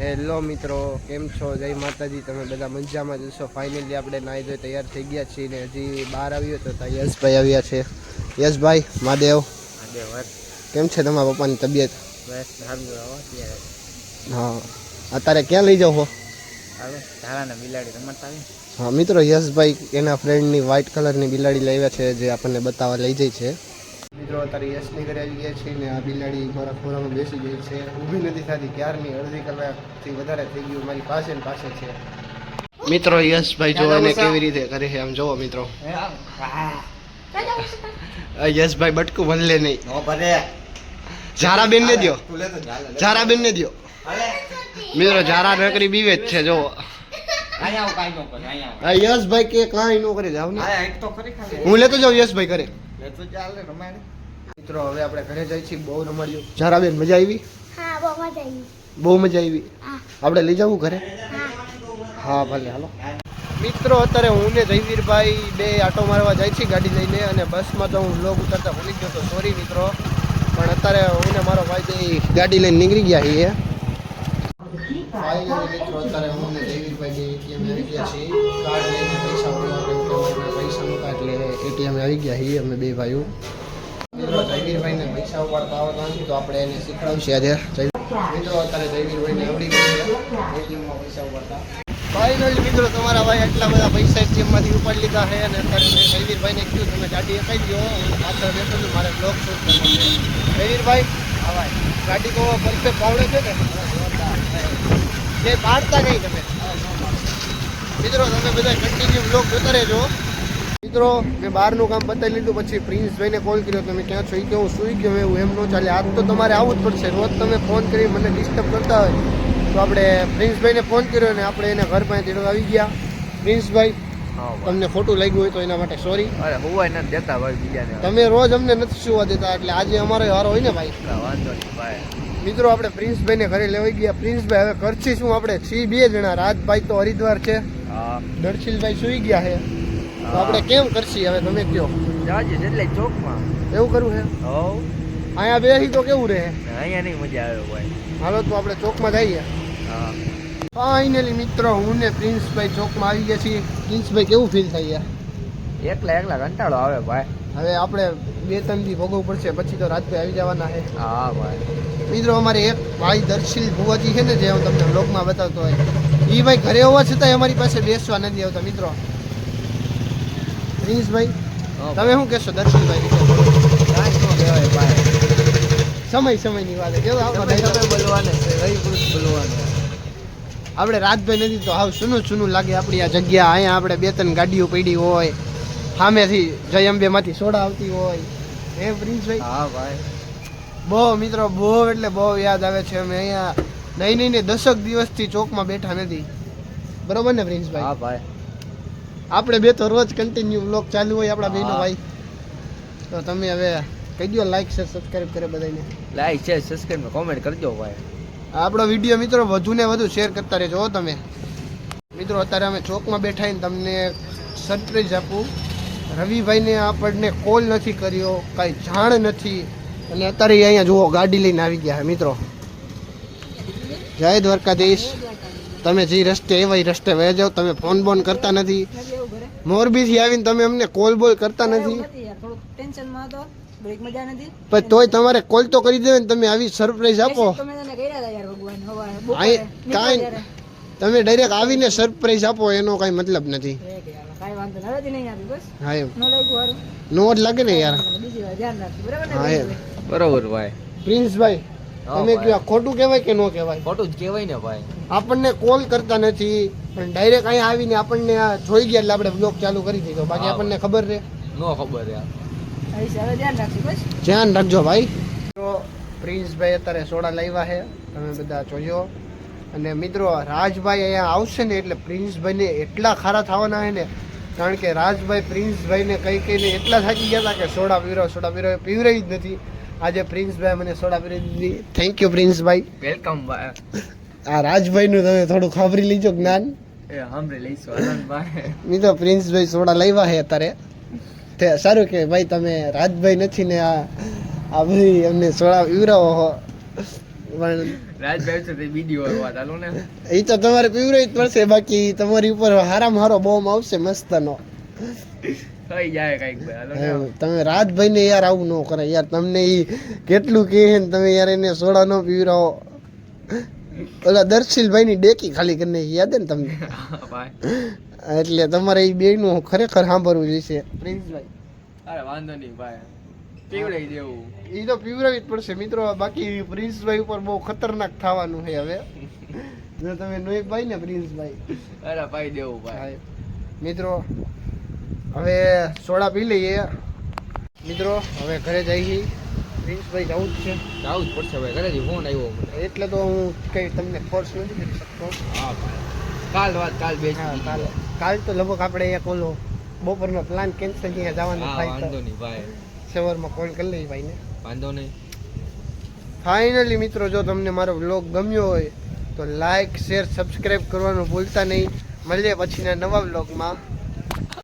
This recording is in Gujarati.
હેલો મિત્રો કેમ છો? જય માતાજી તમે બધા મજામાં જશો ફાઇનલી આપણે નાહી ધોઈ તૈયાર થઈ ગયા છીએ ને હજી બહાર આવ્યો તો ત્યાં યશભાઈ આવ્યા છે. યશભાઈ મહાદેવ કેમ છે તમારા પપ્પાની તબિયત? હા અત્યારે. ક્યાં લઈ જાઓ હા? મિત્રો યશભાઈ એના ફ્રેન્ડની વ્હાઇટ કલરની બિલાડી લાવ્યા છે જે આપણને બતાવવા લઈ જાય છે. મિત્રો અત્યારે યશની ઘરે આવી ગયા છે ને આ બિલાડી મારા ખોરામાં બેસી ગઈ છે. ઊભી નથી થતી ક્યારની અડધી કલાકથી વધારે થઈ ગયું મારી પાસે ને પાસે છે. મિત્રો યશભાઈ જો એને કેવી રીતે કરે છે આમ જોવો મિત્રો. યશભાઈ બટકું ભલે નહીં. ઝારા બેન ને દો ઝારા બેન ને દો મિત્રો ઝારા નકરી બીવે જ છે જો યશભાઈ કે કાંઈ ન કરે જાવ ને. હું લેતો જાઉં યશભાઈ કરે મિત્રો હવે આપણે ઘરે જઈ છીએ બહુ રમાડ્યું. ઝારા બેન મજા આવી? હા બહુ મજા આવી. બહુ મજા આવી. આપણે લઈ જવું ઘરે? હા. હા ભલે હાલો. મિત્રો અત્યારે હું ને જયવીરભાઈ બે આટો મારવા જાય છે ગાડી લઈને અને બસમાં તો હું લોક ઉતરતા ભૂલી ગયો તો સોરી મિત્રો. પણ અત્યારે હું ને મારો ભાઈ ગાડી લઈને નીકળી ગયા છીએ. ફાઇનલી મિત્રો અત્યારે હું ને જયવીરભાઈ એટીએમ આવી ગયા છીએ. કાર્ડ લઈને પૈસા પૈસાનું કાર્ડ એટીએમ આવી ગયા છીએ અમે બે ભાઈઓ. મિત્રો જયવીરભાઈને પૈસા ઉપાડતા આવડતા નથી તો આપણે એને શીખવાડશે. આજે મિત્રો અત્યારે જયવીરભાઈને આવડી ગયું છે. એટીએમમાં પૈસા ઉપાડતા. ફાઇનલી મિત્રો તમારા ભાઈ એટલા બધા પૈસા એટીએમમાંથી ઉપાડી લીધા છે અને અત્યારે મેં જયવીરભાઈને કીધું તમે ગાડી અપાઈ દો હું પાછળ બેઠો છું મારે બ્લોક શૂટ કરવો છે. જયવીરભાઈ હા ભાઈ ગાડી તો પરફેક્ટ આવડે છે ને? જે પાડતા નહીં તમે. મિત્રો તમે બધા કન્ટિન્યુ બ્લોક જોતા રહેજો. મિત્રો મેં બહારનું કામ પતાવી લીધું પછી પ્રિન્સભાઈને કોલ કર્યો તમે ક્યાં છો એ કે હું સુઈ ગયો એવું એમ ન ચાલે. આજ તો તમારે આવવું જ પડશે. રોજ તમે ફોન કરી મને ડિસ્ટર્બ કરતા હોય તો આપણે પ્રિન્સભાઈને ફોન કર્યો ને આપણે એને ઘર પાસે આવી ગયા. પ્રિન્સભાઈ તમને ખોટું લાગ્યું હોય તો એના માટે સોરી અરે હુવાય નથી દેતા ભાઈ બીજાને. તમે રોજ અમને નથી સુવા દેતા એટલે આજે અમારો હારો હોય ને ભાઈ? વાંધો નહીં ભાઈ. મિત્રો આપણે પ્રિન્સભાઈને ઘરે લેવાઈ ગયા. પ્રિન્સભાઈ હવે કરછી શું? આપણે છી બે જણા. રાજભાઈ તો હરિદ્વાર છે. દર્શિલભાઈ સુઈ ગયા છે. તો આપણે કેમ કરશી? હવે તમે કહો જાજી એટલે ચોકમાં. એવું કરવું છે હવ અહીંયા બેસી તો કેવું રહે? અહીંયા નહીં મજા આવે ભાઈ હાલો તો આપણે ચોકમાં જઈએ. હા. ફાઇનલી મિત્રો હું ને પ્રિન્સભાઈ ચોકમાં આવી ગયા છીએ. પ્રિન્સભાઈ કેવું ફીલ થઈ ગયા એકલા એકલા કંટાળો આવે ભાઈ. હવે આપણે બે ત્રણ દી ભોગવવું પડશે પછી તો રાત્રે આવી જવાના છે. હા ભાઈ. મિત્રો અમારે એક ભાઈ દર્શીલ ભુવાજી છે ને જે હું તમને બ્લોગમાં બતાવતો હોય. એ ભાઈ ઘરે હોવા છતાંય અમારી પાસે બેસવા નથી આવતા મિત્રો. પ્રિન્સભાઈ તમે શું કહેશો? દર્શનભાઈ સમય સમયની વાત આપણે રાતભાઈ નથી તો હાવ સુનું સુનું લાગે આપણી આ જગ્યા. અહીંયા આપણે બે ત્રણ ગાડીઓ પડી હોય. સામેથી જય અંબેમાંથી સોડા આવતી હોય. હે પ્રિન્સભાઈ? હા ભાઈ. બહુ મિત્રો બહુ એટલે બહુ યાદ આવે છે. અમે અહીંયા નહીં નહીં દસક દિવસથી ચોકમાં બેઠા નથી. બરોબર ને હા ભાઈ. આપણે બે તો રોજ કન્ટિન્યુ બ્લોગ ચાલુ હોય આપણા બેનો ભાઈ. તો તમે હવે કહી દો લાઈક શેર સબસ્ક્રાઈબ કરે બધાને લાઈક છે સબસ્ક્રાઇબ કોમેન્ટ કરજો ભાઈ. આપણો વીડિયો મિત્રો વધુ ને વધુ શેર કરતા રહેજો તમે. મિત્રો અત્યારે અમે ચોકમાં બેઠા ને તમને સરપ્રાઈઝ આપું. રવિભાઈને આપણને કોલ નથી કર્યો કાંઈ જાણ નથી. અને અત્યારે અહીંયા જુઓ ગાડી લઈને આવી ગયા મિત્રો. જય દ્વારકાધીશ. તમે જે રસ્તે એવા રસ્તે વહી જાઓ તમે ફોન બોન કરતા નથી. મોરબીથી આવીને તમે અમને કોલ બોલ કરતા નથી. ટેન્શનમાં હતો બ્રેક મજા નથી પણ તોય તમારે કોલ તો કરી દેવે ને તમે આવી સરપ્રાઈઝ આપો. કાંઈ તમે ડાયરેક્ટ આવીને સરપ્રાઈઝ આપો એનો કાંઈ મતલબ નથી. એ કે યાર, કાંઈ વાંધો નહીં હવેથી નહીં આપી બસ. હા એમ. નોટ નો જ લાગે ને યાર. તમે બીજી વાર ધ્યાન રાખજો બરાબર ને? હા એમ. બરોબર ભાઈ. પ્રિન્સભાઈ તમે ભાઈ. કયો ખોટું કહેવાય કે ન કહેવાય? ખોટું જ કહેવાય ને ભાઈ. આપણને કોલ કરતા નથી પણ ડાયરેક્ટ અહીંયા આવીને આપણને આ જોઈ ગયા એટલે આપણે બ્લોક ચાલુ કરી દીધો. બાકી આપણને ખબર રહે. નો ખબર હવે ધ્યાન રાખજો બસ. ધ્યાન રાખજો ભાઈ. તો પ્રિન્સભાઈ અત્યારે સોડા લાવ્યા છે. તમે બધા જોજો. અને મિત્રો રાજભાઈ અહીંયા આવશે ને એટલે પ્રિન્સભાઈને એટલા ખારા થવાના છે ને કારણ કે રાજભાઈ પ્રિન્સભાઈને કઈ કઈને એટલા થાકી ગયા હતા કે સોડા પીરો સોડા પીરો એ પીવરાવી જ નથી. આજે પ્રિન્સભાઈ મને સોડા પીરી દીધી. થેન્ક યુ પ્રિન્સભાઈ વેલકમ ભાઈ. આ રાજભાઈનું તમે થોડું ખબરી લીજો જ્ઞાન. આનંદભાઈ તો પ્રિન્સભાઈ સોડા લાવ્યા છે અત્યારે. તે સારું કે ભાઈ તમે રાજભાઈ નથી ને આ આ બધી એમને સોડા પીવરાવો હો. પણ રાજભાઈ છે બીજી વાર વાત હાલો ને. એ તો તમારે પીવરાવી જ પડશે બાકી તમારી ઉપર હારામાં હારો બોમ્બ આવશે મસ્તનો. થઈ જાય કંઈક ભાઈ તમે રાજભાઈ ને યાર આવું ન કરે યાર તમને ઈ કેટલું કહે ને તમે યાર એને સોડા ન પીવરાવો ઓલા દર્શીલભાઈ ની ડેકી ખાલી કરીને યાદ ને તમને? એટલે તમારે એ બે નું ખરેખર સાંભળવું જોઈશે. પ્રિન્સભાઈ. અરે વાંધો નહીં ભાઈ. પીવડાઈ દેવું. એ તો પીવરાવી જ પડશે મિત્રો. બાકી પ્રિન્સભાઈ ઉપર બહુ ખતરનાક થવાનું છે હવે. જો તમે નોઈભાઈ ને પ્રિન્સભાઈ. અરે પાઈ દેવું ભાઈ. મિત્રો હવે સોડા પી લઈએ. મિત્રો હવે ઘરે જઈએ પ્રિન્સભાઈ જવું જ છે. જાવું જ પડશે ભાઈ ઘરેથી ફોન આવ્યો મને. એટલે તો હું કઈ તમને ફોર્સ નથી કરી શકતો. હા કાલ વાત કાલ બે કાલ. કાલ તો લગભગ આપણે એક ઓલો બપોરનો પ્લાન કેન્સલ ત્યાં જવાનો થાય વાંધો નહીં ભાઈ. સવારમાં કોલ કરી લઈએ ભાઈને. વાંધો નહીં. ફાઇનલી મિત્રો જો તમને મારો વ્લોગ ગમ્યો હોય તો લાઈક શેર સબસ્ક્રાઈબ કરવાનું ભૂલતા નહીં. મળીએ પછીના નવા વ્લોગમાં